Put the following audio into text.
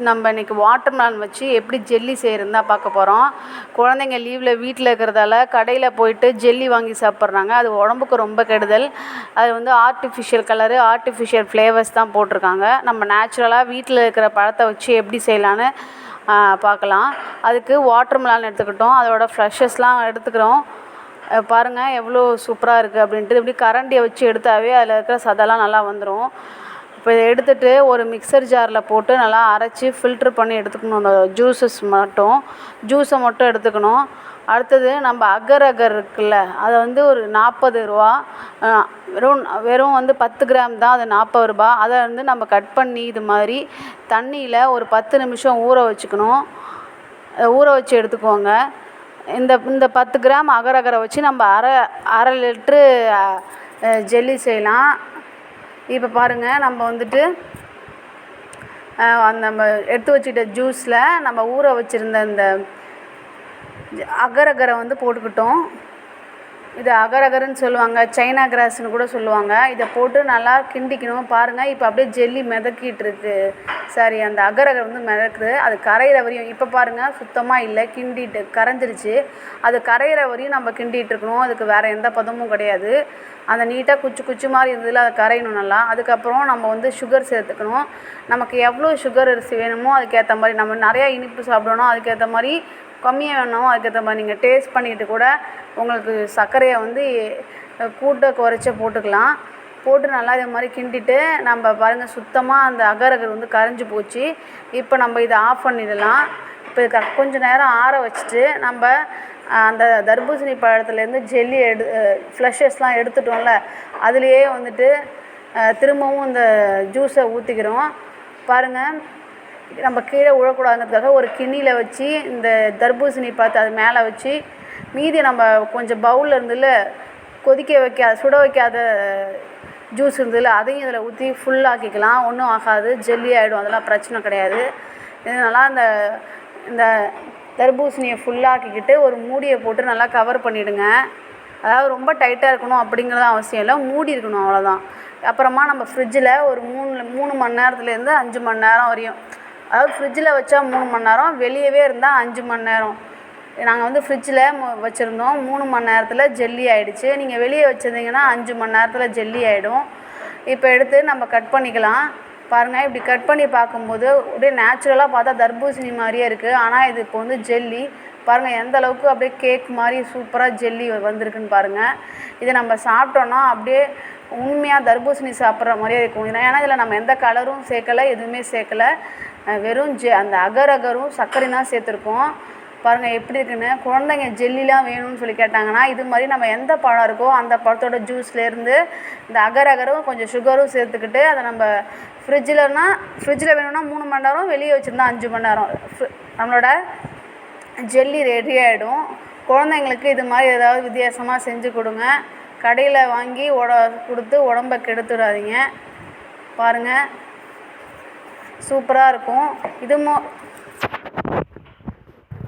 நம்ம இன்றைக்கி வாட்டர்மெலன் வச்சு எப்படி ஜெல்லி செய்கிறதுன்னு தான் பார்க்க போகிறோம் குழந்தைங்க லீவில் வீட்டில் இருக்கிறதால கடையில் போயிட்டு ஜெல்லி வாங்கி சாப்பிட்றாங்க. அது உடம்புக்கு ரொம்ப கெடுதல். அது வந்து ஆர்டிஃபிஷியல் கலரு ஆர்டிஃபிஷியல் ஃப்ளேவர்ஸ் தான் போட்டிருக்காங்க. நம்ம நேச்சுரலாக வீட்டில் இருக்கிற பழத்தை வச்சு எப்படி செய்யலான்னு பார்க்கலாம். அதுக்கு வாட்டர்மெலன் எடுத்துக்கிட்டோம். அதோட ஃப்ரெஷ்ஷஸ்லாம் எடுத்துக்கிறோம். பாருங்கள் எவ்வளோ சூப்பராக இருக்குது அப்படின்ட்டு. இப்படி கரண்டியை வச்சு எடுத்தாவே அதில் இருக்கிற சதெல்லாம் நல்லா வந்துடும் இப்போ இதை ஒரு மிக்சர் ஜாரில் போட்டு நல்லா அரைச்சி ஃபில்ட்ரு பண்ணி எடுத்துக்கணும். அந்த ஜூஸஸ் மட்டும். ஜூஸை மட்டும் எடுத்துக்கணும். அடுத்தது நம்ம அகர் அகர் இருக்குல்ல அதை வந்து ஒரு நாற்பது ரூபா வெறும் வெறும் வந்து பத்து கிராம் தான் அது நாற்பது ரூபா. அதை வந்து நம்ம கட் பண்ணி இது மாதிரி தண்ணியில் ஒரு பத்து நிமிஷம் ஊற வச்சுக்கணும். ஊற வச்சு எடுத்துக்கோங்க. இந்த இந்த பத்து கிராம் அகர் அகரை வச்சு நம்ம அரை அரை லிட்ரு ஜெல்லி செய்யலாம். இப்போ பாருங்கள் நம்ம வந்துட்டு அந்த நம்ம எடுத்து வச்சுக்கிட்ட ஜூஸில் நம்ம ஊற வச்சுருந்த அந்த அகர் அகரை வந்து போட்டுக்கிட்டோம். இது அகரகருன்னு சொல்லுவாங்க சைனா கிராஸ்னு கூட சொல்லுவாங்க. இதை போட்டு நல்லா கிண்டிக்கணும். பாருங்கள் இப்போ அப்படியே ஜெல்லி மிதக்கிட்டு இருக்கு. சாரி அந்த அகரகர் வந்து மிதக்குது. அது கரையிற வரையும் இப்போ பாருங்கள் சுத்தமாக இல்லை கிண்டிட்டு கரைஞ்சிருச்சு. அது கரையிற வரையும் நம்ம கிண்டிகிட்டு இருக்கணும். அதுக்கு வேறு எந்த பதமும் கிடையாது. அந்த நீட்டாக குச்சி குச்சி மாதிரி இருந்ததில் அதை கரையணும் நல்லா. அதுக்கப்புறம் நம்ம வந்து சுகர் சேர்த்துக்கணும். நமக்கு எவ்வளோ சுகர் அரிசி வேணுமோ அதுக்கேற்ற மாதிரி நம்ம நிறையா இனிப்பு சாப்பிடணும். அதுக்கேற்ற மாதிரி கம்மியாக வேணும் அதுக்கேற்ற மாதிரி நீங்கள் டேஸ்ட் பண்ணிவிட்டு கூட உங்களுக்கு சர்க்கரையை வந்து கூட்ட குறைச்ச போட்டுக்கலாம். போட்டு நல்லா இது மாதிரி கிண்டிட்டு நம்ம பாருங்கள் சுத்தமாக அந்த அகர் அகர் வந்து கரைஞ்சி போச்சு. இப்போ நம்ம இதை ஆஃப் பண்ணிடலாம். இப்போ க கொஞ்சம் நேரம் ஆற வச்சுட்டு நம்ம அந்த தர்பூசணி பழத்துலேருந்து ஜெல்லி எடு ஃப்ளஷஸ்லாம் எடுத்துட்டோம்ல அதுலேயே வந்துட்டு திரும்பவும் இந்த ஜூஸை ஊற்றிக்கிறோம் பாருங்கள் நம்ம கீழே விழக்கூடாதுங்கிறதுக்காக ஒரு கிண்ணியில் வச்சு இந்த தர்பூசணி பார்த்து அது மேலே வச்சு மீதி நம்ம கொஞ்சம் பவுலில் இருந்துல கொதிக்க வைக்காத சுட வைக்காத ஜூஸ் இருந்ததில்ல அதையும் இதில் ஊற்றி ஃபுல்லாக்கிக்கலாம் ஒன்றும் ஆகாது. ஜெல்லி ஆகிடும் அதெல்லாம் பிரச்சனை கிடையாது. இதனால் அந்த இந்த தர்பூசணியை ஃபுல்லாக்கிக்கிட்டு ஒரு மூடியை போட்டு நல்லா கவர் பண்ணிவிடுங்க அதாவது ரொம்ப டைட்டாக இருக்கணும் அப்படிங்கிறது அவசியம் இல்லை. மூடி இருக்கணும் அவ்வளோதான் அப்புறமா நம்ம ஃப்ரிட்ஜில் ஒரு மூணு மூணு மணி நேரத்துலேருந்து அஞ்சு மணி நேரம் வரையும் அதாவது ஃப்ரிட்ஜில் வச்சா மூணு மணி நேரம் வெளியவே இருந்தால் அஞ்சு மணி நேரம். நாங்கள் வந்து ஃப்ரிட்ஜில் வச்சுருந்தோம். மூணு மணி நேரத்தில் ஜெல்லி ஆகிடுச்சு நீங்கள் வெளியே வச்சுருந்தீங்கன்னா அஞ்சு மணி நேரத்தில் ஜெல்லி ஆகிடும் இப்போ எடுத்து நம்ம கட் பண்ணிக்கலாம். பாருங்கள் இப்படி கட் பண்ணி பார்க்கும்போது அப்படியே நேச்சுரலாக பார்த்தா தர்பூசணி மாதிரியே இருக்குது ஆனால் இது இப்போ வந்து ஜெல்லி. பாருங்கள் எந்த அளவுக்கு அப்படியே கேக் மாதிரி சூப்பராக ஜெல்லி வந்திருக்குன்னு பாருங்கள் இதை நம்ம சாப்பிட்டோன்னா அப்படியே உண்மையாக தர்பூசணி சாப்பிட்ற மாதிரியே இருக்கும். ஏன்னா இதில் நம்ம எந்த கலரும் சேர்க்கலை எதுவுமே சேர்க்கலை. வெறும் ஜெ அந்த அகர் அகரும் சர்க்கரையும் தான் சேர்த்துருக்கோம். பாருங்கள் எப்படி இருக்குன்னு? குழந்தைங்க ஜெல்லிலாம் வேணும்னு சொல்லி கேட்டாங்கன்னா இது மாதிரி நம்ம எந்த பழம் இருக்கோ அந்த பழத்தோட ஜூஸ்லேருந்து இந்த அகர் அகரும் கொஞ்சம் சுகரும் சேர்த்துக்கிட்டு அதை நம்ம ஃப்ரிட்ஜில்னா ஃப்ரிட்ஜில் வேணும்னா மூணு மணி நேரம் வெளியே வச்சுருந்தா அஞ்சு மணி நேரம். நம்மளோட ஜெல்லி ரெடி ஆகிடும் குழந்தைங்களுக்கு இது மாதிரி ஏதாவது வித்தியாசமாக செஞ்சு கொடுங்க. கடையில் வாங்கி உட கொடுத்து உடம்ப கெடுத்துடாதீங்க பாருங்கள் சூப்பராக இருக்கும். இது மோ